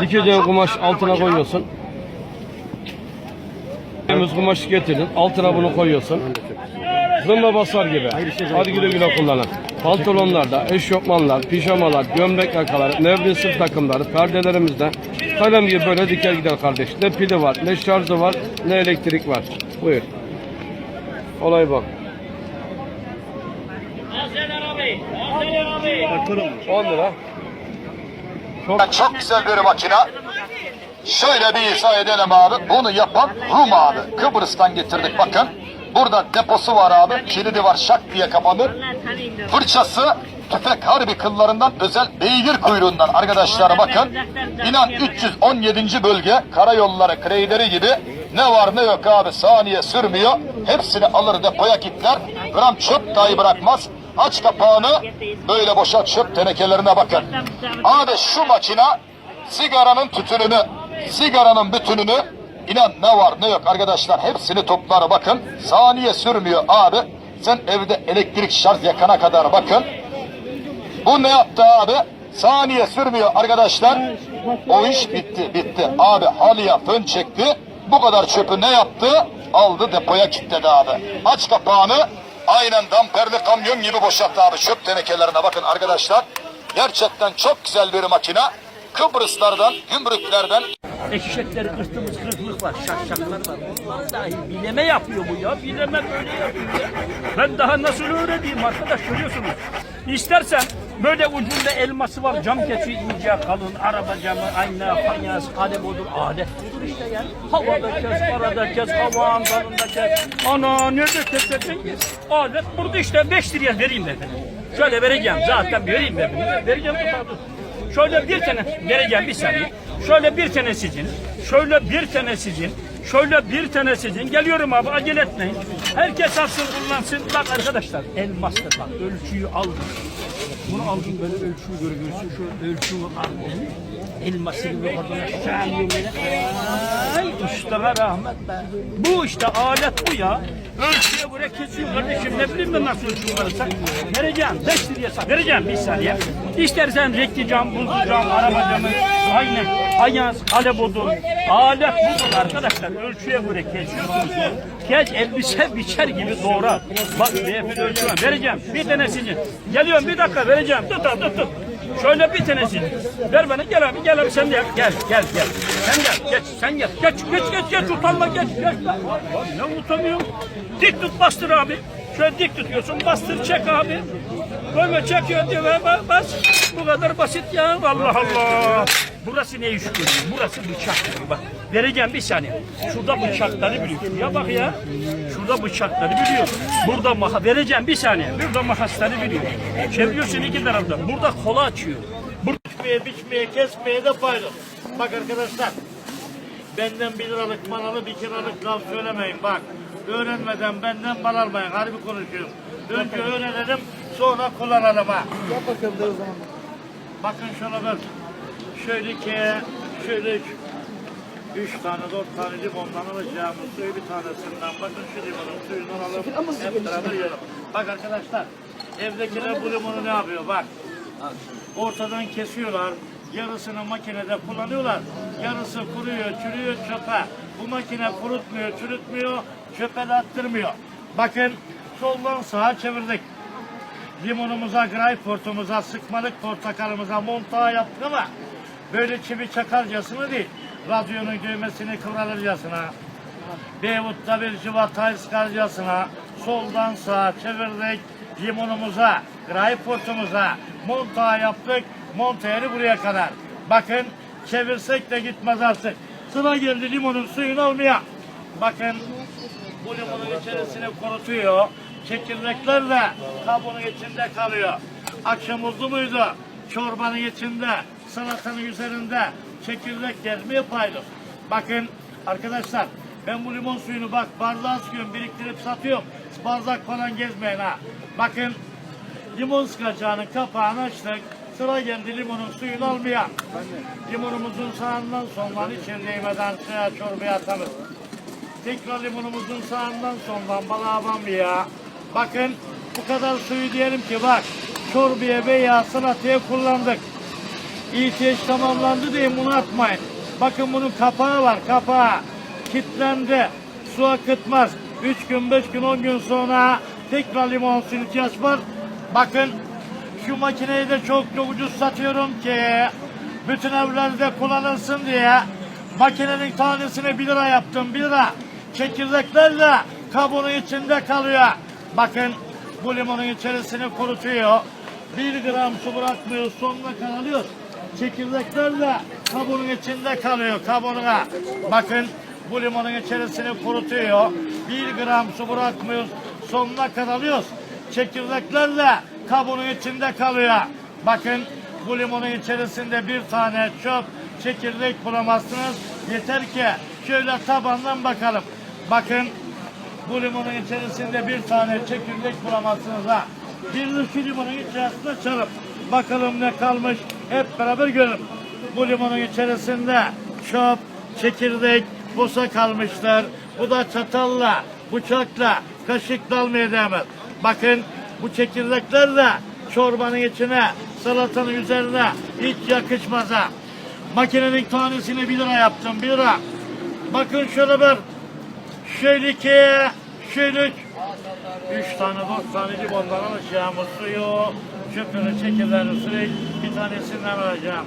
Dikeceğin kumaş altına koyuyorsun. Temiz kumaş getirdin. Altına bunu koyuyorsun. Zımba basar gibi. Hadi güle güle kullanın. Pantolonlarda, eşofmanlar, pijamalar, gömlek yakaları, nevrin sırt takımları, perdelerimizde kalem gibi böyle diker gider kardeş. Ne pili var, ne şarjı var, ne elektrik var. Buyur. Olay bak. 10 lira. Çok güzel bir makine. Şöyle bir izah edelim abi. Bunu yapan Rum abi. Kıbrıs'tan getirdik bakın. Burada deposu var abi. Kilidi var şak diye kapanır. Fırçası tüfek harbi kıllarından özel beygir kuyruğundan arkadaşlar bakın. İnan 317. bölge karayolları kreyleri gibi ne var ne yok abi saniye sürmüyor. Hepsini alır depoya kitler. Gram çöp dahi bırakmaz. Aç kapağını böyle boşalt çöp tenekelerine bakın. Abi şu makina sigaranın tütününü, sigaranın bütününü inan ne var ne yok arkadaşlar hepsini toplar bakın. Saniye sürmüyor abi. Sen evde elektrik şarj yakana kadar bakın. Bu ne yaptı abi? Saniye sürmüyor arkadaşlar. O iş bitti bitti. Abi halıya fön çekti. Bu kadar çöpü ne yaptı? Aldı depoya kilitledi abi. Aç kapağını. Aynen damperli kamyon gibi boşalttı abi. Çöp tenekelerine bakın arkadaşlar. Gerçekten çok güzel bir makine. Kıbrıslardan, gümrüklerden Eşekleri kırtımız kırıklık var, şakşaklar var. Onlar dahi bileme yapıyor bu ya. Bileme böyle yapıyor ya. Ben daha nasıl öğreneyim arkadaş görüyorsunuz. İstersen böyle ucunda elması var, cam keçi ince, kalın, araba camı, ayna, fanyas, kalem odur, alet işte ya. Havada kes, karada kes, havan dalında kes. Ana nerede kesersin ki? Alet burada işte 5 liraya vereyim ben. Şöyle vereceğim zaten vereyim ben. Vereceğim. Şöyle bir tane vereceğim bir saniye. Şöyle bir tane sizin. Şöyle bir tane sizin. Şöyle bir tane sizin. Geliyorum abi acele etmeyin. Herkes alsın kullansın. Bak arkadaşlar elmastır bak ölçüyü aldım. Bunu aldım böyle ölçüyü görüyorsun. Şu ölçüyü aldım. Elmasını ve oradan. Ay ustara rahmet be. Bu işte alet bu ya. Ölçüye buraya kesiyor kardeşim. Ne bileyim ben nasıl ölçü varsa. Vereceğim. Beş liraya sat. Vereceğim bir saniye. İstersen renkli cam, buzlu cam, araba camı, aynen, ayaz, kalem odun. Alet budur arkadaşlar. Ölçüye göre kesiyorsunuz. Kes elbise biçer gibi doğrar. Bak beyefendi ölçü var. Vereceğim. Bir tanesini. Geliyorum bir dakika vereceğim. Tut tut tut. Şöyle bir tanesini. Ver bana gel abi gel abi sen de. Gel gel gel. Sen gel geç sen gel. Geç geç geç geç utanma geç. geç. Ne utanıyorum. Dik tut bastır abi. Şöyle dik tutuyorsun bastır çek abi. Böyle çekiyor bas, bas. Bu kadar basit ya. Allah Allah. Burası ne iş görüyor? Burası bıçak gibi bak. Vereceğim bir saniye. Şurada bıçakları biliyor. Ya bak ya. Şurada bıçakları biliyor. Burada maha vereceğim bir saniye. Burada makasları biliyor. Çeviriyorsun iki tarafta. Burada kola açıyor. Burada biçmeye, biçmeye, kesmeye de faydalı. Bak arkadaşlar, benden bir liralık manalı bir liralık laf söylemeyin bak. Öğrenmeden benden mal almayın, harbi konuşuyorum. Önce öğrenelim, sonra kullanalım ha. Yap bakalım o zaman. Bakın şuna bak. Şöyle ki, şöyle üç, tane, dört tane limondan alacağımız suyu bir tanesinden. Bakın şu limonun suyundan alıp hep beraber yiyelim. Bak arkadaşlar, evdekiler bu limonu ne yapıyor? Bak, ortadan kesiyorlar. Yarısını makinede kullanıyorlar. Yarısı kuruyor, çürüyor çöpe. Bu makine kurutmuyor, çürütmüyor, çöpe de attırmıyor. Bakın soldan sağa çevirdik. Limonumuza, greyfurtumuza, sıkmalık portakalımıza montağı yaptık ama böyle çivi çakarcasına değil. Radyonun düğmesini kıvralırcasına. Beyvut'ta bir civatayı sıkarcasına soldan sağa çevirdik. Limonumuza, greyfurtumuza montağı yaptık. Montayeri buraya kadar. Bakın çevirsek de gitmez artık. Sıra geldi limonun suyunu almaya. Bakın bu limonun içerisine kurutuyor. Çekirdekler de kabuğunun içinde kalıyor. Akşam oldu muydu? Çorbanın içinde, salatanın üzerinde çekirdek gezmeye paydos. Bakın arkadaşlar ben bu limon suyunu bak bardağa sıkıyorum biriktirip satıyorum. Bardak falan gezmeyin ha. Bakın limon sıkacağının kapağını açtık. Sıra geldi limonun suyunu almaya. Limonumuzun sağından soldan içeri değmeden suya çorbaya atarız. Tekrar limonumuzun sağından soldan balığa bambiye. Bakın bu kadar suyu diyelim ki bak çorbaya veya salataya kullandık. İhtiyaç tamamlandı diye bunu atmayın. Bakın bunun kapağı var kapağı. Kitlendi. Su akıtmaz. 3 gün 5 gün 10 gün sonra tekrar limon suyu ihtiyaç var. Bakın şu makineyi de çok çok ucuz satıyorum ki bütün evlerde kullanılsın diye makinenin tanesini 1 lira yaptım 1 lira. Çekirdekler de kabuğunun içinde kalıyor. Bakın bu limonun içerisini kurutuyor. 1 gram su bırakmıyor sonuna kalıyor. Çekirdekler de kabuğunun içinde kalıyor kabuğuna. Bakın bu limonun içerisini kurutuyor. 1 gram su bırakmıyor sonuna kalıyoruz. Çekirdekler de kabuğunun içinde kalıyor. Bakın bu limonun içerisinde bir tane çöp çekirdek bulamazsınız. Yeter ki şöyle tabandan bakalım. Bakın bu limonun içerisinde bir tane çekirdek bulamazsınız ha. Bir limonun içerisinde çalıp bakalım ne kalmış hep beraber görelim. Bu limonun içerisinde çöp, çekirdek, bosa kalmışlar. Bu da çatalla, bıçakla, kaşıkla almaya değmez. Bakın bu çekirdekler de çorbanın içine, salatanın üzerine hiç yakışmaz ha. Makinenin tanesini 1 lira yaptım, 1 lira. Bakın şöyle bir Şöyle iki, şöyle üç. Üç tane, dört tane limondan alacağım. Suyu, çöpünü, çekirdeğini süreyim. Bir tanesinden alacağım.